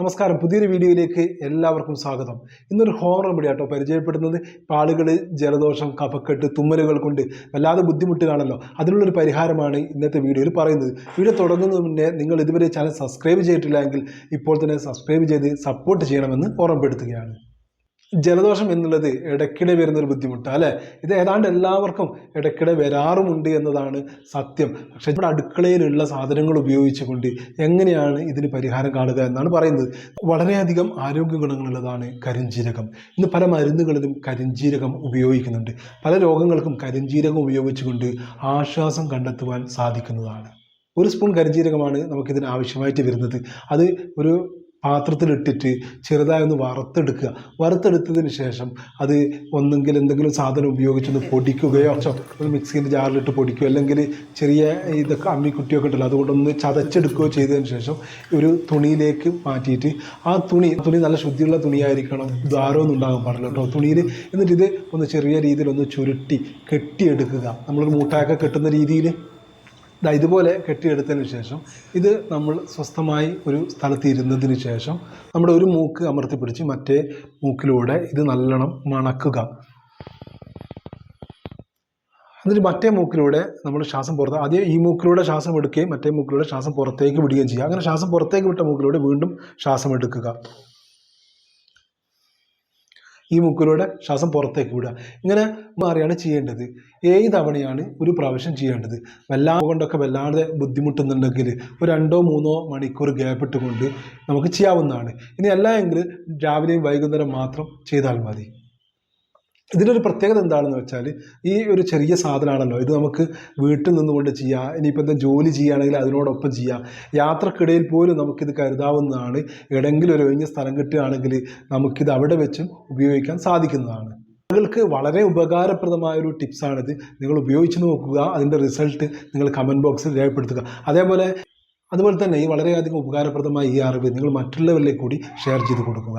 നമസ്കാരം. പുതിയൊരു വീഡിയോയിലേക്ക് എല്ലാവർക്കും സ്വാഗതം. ഇന്നൊരു ഹോം റെമഡി ആട്ടോ പരിചയപ്പെടുന്നത്. ആളുകൾ ജലദോഷം കഫക്കെട്ട് തുമ്മലുകൾ കൊണ്ട് വല്ലാതെ ബുദ്ധിമുട്ട് കാണല്ലോ അതിനുള്ളൊരു പരിഹാരമാണ് ഇന്നത്തെ വീഡിയോയിൽ പറയുന്നത്. വീഡിയോ തുടങ്ങുന്നതിന് മുന്നേ നിങ്ങൾ ഇതുവരെ ചാനൽ സബ്സ്ക്രൈബ് ചെയ്തിട്ടില്ലെങ്കിൽ ഇപ്പോൾ തന്നെ സബ്സ്ക്രൈബ് ചെയ്ത് സപ്പോർട്ട് ചെയ്യണമെന്ന് ഓർമ്മപ്പെടുത്തുകയാണ്. ജലദോഷം എന്നുള്ളത് ഇടയ്ക്കിടെ വരുന്നൊരു ബുദ്ധിമുട്ടാണ് അല്ലേ? ഇത് ഏതാണ്ട് എല്ലാവർക്കും ഇടയ്ക്കിടെ വരാറുമുണ്ട് എന്നതാണ് സത്യം. പക്ഷേ ഇവിടെ അടുക്കളയിലുള്ള സാധനങ്ങൾ ഉപയോഗിച്ചുകൊണ്ട് എങ്ങനെയാണ് ഇതിന് പരിഹാരം കാണുക എന്നാണ് പറയുന്നത്. വളരെയധികം ആരോഗ്യ ഗുണങ്ങളുള്ളതാണ് കരിഞ്ജീരകം ഇന്ന് പല മരുന്നുകളിലും കരിഞ്ജീരകം ഉപയോഗിക്കുന്നുണ്ട്. പല രോഗങ്ങൾക്കും കരിഞ്ജീരകം ഉപയോഗിച്ചുകൊണ്ട് ആശ്വാസം കണ്ടെത്തുവാൻ സാധിക്കുന്നതാണ്. ഒരു സ്പൂൺ കരിഞ്ജീരകമാണ് നമുക്കിതിന് ആവശ്യമായിട്ട് വരുന്നത്. അത് ഒരു പാത്രത്തിലിട്ടിട്ട് ചെറുതായി ഒന്ന് വറുത്തെടുക്കുക. വറുത്തെടുത്തതിന് ശേഷം അത് ഒന്നെങ്കിൽ എന്തെങ്കിലും സാധനം ഉപയോഗിച്ചൊന്ന് പൊടിക്കുകയോ ഒരു മിക്സിന്റെ ജാറിലിട്ട് പൊടിക്കുകയോ അല്ലെങ്കിൽ ചെറിയ ഇതൊക്കെ അമ്മിക്കുട്ടിയൊക്കെ ഉണ്ടല്ലോ അതുകൊണ്ടൊന്ന് ചതച്ചെടുക്കുകയോ ചെയ്തതിന് ശേഷം ഒരു തുണിയിലേക്ക് മാറ്റിയിട്ട് ആ തുണി തുണി നല്ല ശുദ്ധിയുള്ള തുണിയായിരിക്കണം. ദ്വാരമൊന്നും ഉണ്ടാകാൻ പാടില്ല കേട്ടോ. തുണിയിൽ എന്നിട്ട് ഇത് ഒന്ന് ചെറിയ രീതിയിൽ ഒന്ന് ചുരുട്ടി കെട്ടിയെടുക്കുക. നമ്മളൊരു മൂട്ടായൊക്കെ കെട്ടുന്ന രീതിയിൽ ദാ ഇതുപോലെ കെട്ടിയെടുത്തതിന് ശേഷം ഇത് നമ്മൾ സ്വസ്ഥമായി ഒരു സ്ഥലത്ത് ഇരുന്നതിന് ശേഷം നമ്മുടെ ഒരു മൂക്ക് അമർത്തി പിടിച്ച് മറ്റേ മൂക്കിലൂടെ ഇത് നല്ലോണം മണക്കുക. എന്നിട്ട് മറ്റേ മൂക്കിലൂടെ നമ്മൾ ശ്വാസം പുറത്ത് ആദ്യം ഈ മൂക്കിലൂടെ ശ്വാസം എടുക്കുകയും മറ്റേ മൂക്കിലൂടെ ശ്വാസം പുറത്തേക്ക് വിടുകയും ചെയ്യുക. അങ്ങനെ ശ്വാസം പുറത്തേക്ക് വിട്ട മൂക്കിലൂടെ വീണ്ടും ശ്വാസം എടുക്കുക. ഈ മൂക്കിലൂടെ ശ്വാസം പുറത്തേക്ക് വിടുക. ഇങ്ങനെ മാറിയാണ് ചെയ്യേണ്ടത്. ഏഴ് തവണയാണ് ഒരു പ്രാവശ്യം ചെയ്യേണ്ടത്. വല്ലാതെ കൊണ്ടൊക്കെ വല്ലാതെ ബുദ്ധിമുട്ടുന്നുണ്ടെങ്കിൽ ഒരു രണ്ടോ മൂന്നോ മണിക്കൂർ ഗ്യാപ്പ് ഇട്ടുകൊണ്ട് നമുക്ക് ചെയ്യാവുന്നതാണ്. ഇനി അല്ല എങ്കിൽ രാവിലെയും വൈകുന്നേരം മാത്രം ചെയ്താൽ മതി. ഇതിനൊരു പ്രത്യേകത എന്താണെന്ന് വെച്ചാൽ ഈ ഒരു ചെറിയ സാധനമാണല്ലോ. ഇത് നമുക്ക് വീട്ടിൽ നിന്നുകൊണ്ട് ചെയ്യാം. ഇനിയിപ്പോൾ എന്താ ജോലി ചെയ്യുകയാണെങ്കിൽ അതിനോടൊപ്പം ചെയ്യാം. യാത്രക്കിടയിൽ പോലും നമുക്കിത് കരുതാവുന്നതാണ്. എവിടെയെങ്കിലും ഒരു ഒഴിഞ്ഞ സ്ഥലം കിട്ടുകയാണെങ്കിൽ നമുക്കിത് അവിടെ വെച്ചും ഉപയോഗിക്കാൻ സാധിക്കുന്നതാണ്. നിങ്ങൾക്ക് വളരെ ഉപകാരപ്രദമായ ഒരു ടിപ്സാണിത്. നിങ്ങൾ ഉപയോഗിച്ച് നോക്കുക. അതിന്റെ റിസൾട്ട് നിങ്ങൾ കമന്റ് ബോക്സിൽ രേഖപ്പെടുത്തുക. അതേപോലെ അതുപോലെ തന്നെ ഈ വളരെയധികം ഉപകാരപ്രദമായ ഈ അറിവ് നിങ്ങൾ മറ്റുള്ളവരിലേക്ക് കൂടി ഷെയർ ചെയ്ത് കൊടുക്കുക.